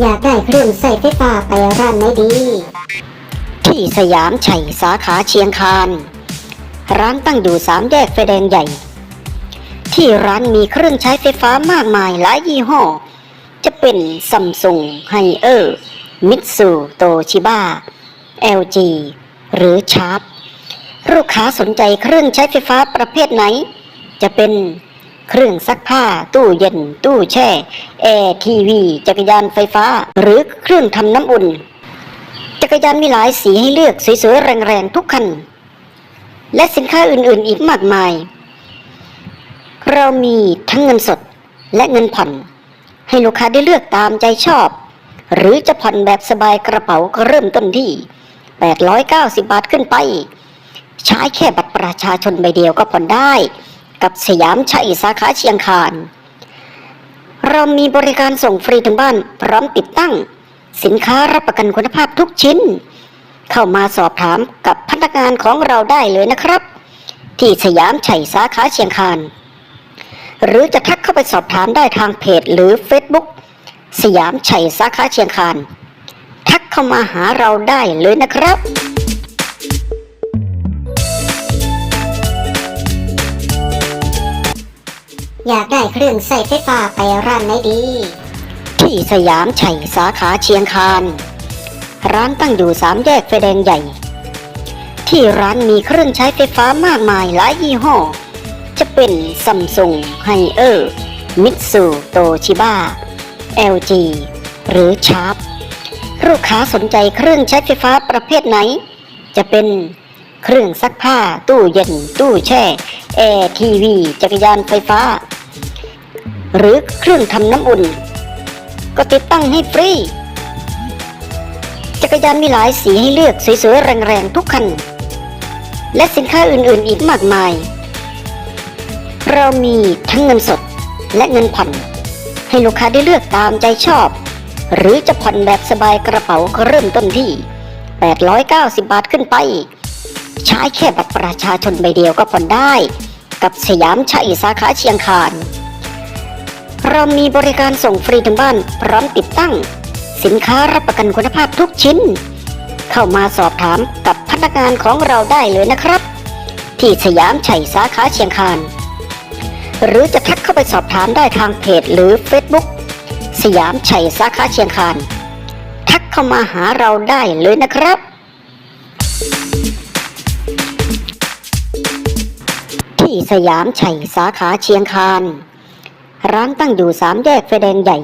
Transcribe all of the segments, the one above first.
อยากได้เครื่องใส่ไฟฟ้าไปร้านไหนดี ที่สยามชัยสาขาเชียงคาน ร้านตั้งอยู่สามแยกไฟแดงใหญ่ ที่ร้านมีเครื่องใช้ไฟฟ้ามากมายหลายยี่ห้อ จะเป็นซัมซุงไฮเออร์มิตซูโตชิบ้า LG หรือชาร์ปลูกค้าสนใจเครื่องใช้ไฟฟ้าประเภทไหน จะเป็น เครื่องซักผ้า ตู้เย็น ตู้แช่ แอร์ทีวี จักรยานไฟฟ้า หรือเครื่องทำน้ำอุ่น จักรยานมีหลายสีให้เลือกสวยๆ แรงๆ ทุกคัน และสินค้าอื่นๆ อีกมากมาย เรามีทั้งเงินสดและเงินผ่อน ให้ลูกค้าได้เลือกตามใจชอบ หรือจะผ่อนแบบสบายกระเป๋าก็เริ่มต้นที่ 890 บาทขึ้นไป ใช้แค่บัตรประชาชนใบเดียวก็ผ่อนได้ กับสยามชัยสาขาเชียงคานเรามีบริการส่งฟรีถึงบ้าน พร้อมติดตั้ง สินค้ารับประกันคุณภาพทุกชิ้น เข้ามาสอบถามกับพนักงานของเราได้เลยนะครับ ที่สยามชัยสาขาเชียงคานหรือจะทักเข้าไปสอบถามได้ทางเพจหรือ Facebook สยามชัยสาขาเชียงคานทักเข้ามาหาเราได้เลยนะครับ อยากได้เครื่องใส่ไฟฟ้าไปร้านไหนดี ที่สยามชัยสาขาเชียงคานร้านตั้งอยู่สามแยกไฟแดงใหญ่ ที่ร้านมีเครื่องใช้ไฟฟ้ามากมายหลายยี่ห้อ จะเป็นซัมซุงไฮเออร์มิตซูโตชิบ้า LG หรือชาร์ปลูกค้าสนใจเครื่องใช้ไฟฟ้าประเภทไหน จะเป็น เครื่องซักผ้า ตู้เย็น ตู้แช่แอร์ทีวี จักรยานไฟฟ้า หรือเครื่องทำน้ำอุ่น ก็ติดตั้งให้ฟรี จักรยานมีหลายสีให้เลือกสวยๆ แรงๆ ทุกคัน และสินค้าอื่นๆ อีกมากมาย เรามีทั้งเงินสดและเงินผ่อน ให้ลูกค้าได้เลือกตามใจชอบ หรือจะผ่อนแบบสบายกระเป๋าก็เริ่มต้นที่ 890 บาทขึ้นไป ใช้แค่บัตรประชาชนใบเดียวก็ผ่อนได้ กับสยามชัยสาขาเชียงคานเรามีบริการส่งฟรีถึงบ้านพร้อมติดตั้ง สินค้ารับประกันคุณภาพทุกชิ้น เข้ามาสอบถามกับพนักงานของเราได้เลยนะครับ ที่สยามชัยสาขาเชียงคานหรือจะทักเข้าไปสอบถามได้ทางเพจหรือ Facebook สยามชัยสาขาเชียงคานทักเข้ามาหาเราได้เลยนะครับ ที่สยามชัยสาขาเชียงคานร้านตั้งอยู่สามแยกไฟแดงใหญ่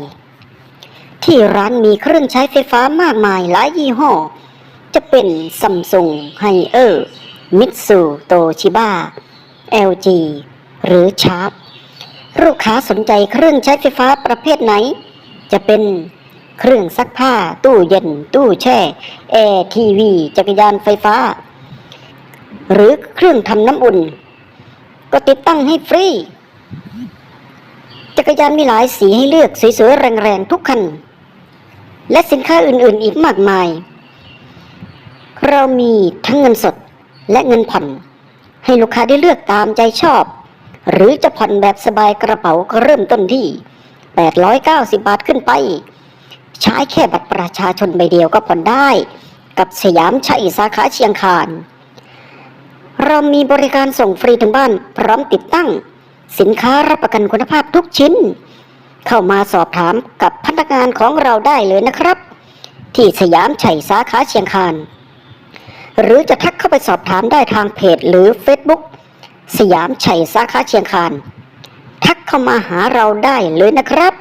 ที่ร้านมีเครื่องใช้ไฟฟ้ามากมายหลายยี่ห้อ จะเป็นซัมซุงไฮเออร์มิตซูโตชิบ้า LG หรือชาร์ปลูกค้าสนใจเครื่องใช้ไฟฟ้าประเภทไหน จะเป็นเครื่องซักผ้า ตู้เย็น ตู้แช่แอร์ทีวี จักรยานไฟฟ้า หรือเครื่องทำน้ำอุ่น ก็ติดตั้งให้ฟรี จักรยานมีหลายสีให้เลือกสวยๆ แรงๆ ทุกคัน และสินค้าอื่นๆ อีกมากมาย เรามีทั้งเงินสดและเงินผ่อน ให้ลูกค้าได้เลือกตามใจชอบ หรือจะผ่อนแบบสบายกระเป๋าก็เริ่มต้นที่ 890 บาทขึ้นไป ใช้แค่บัตรประชาชนใบเดียวก็ผ่อนได้ กับสยามชัยสาขาเชียงคาน เรามีบริการส่งฟรีถึงบ้าน พร้อมติดตั้ง สินค้ารับประกันคุณภาพทุกชิ้น เข้ามาสอบถามกับพนักงานของเราได้เลยนะครับ ที่สยามชัยสาขาเชียงคานหรือจะทักเข้าไปสอบถามได้ทางเพจหรือ Facebook สยามชัยสาขาเชียงคานทักเข้ามาหาเราได้เลยนะครับ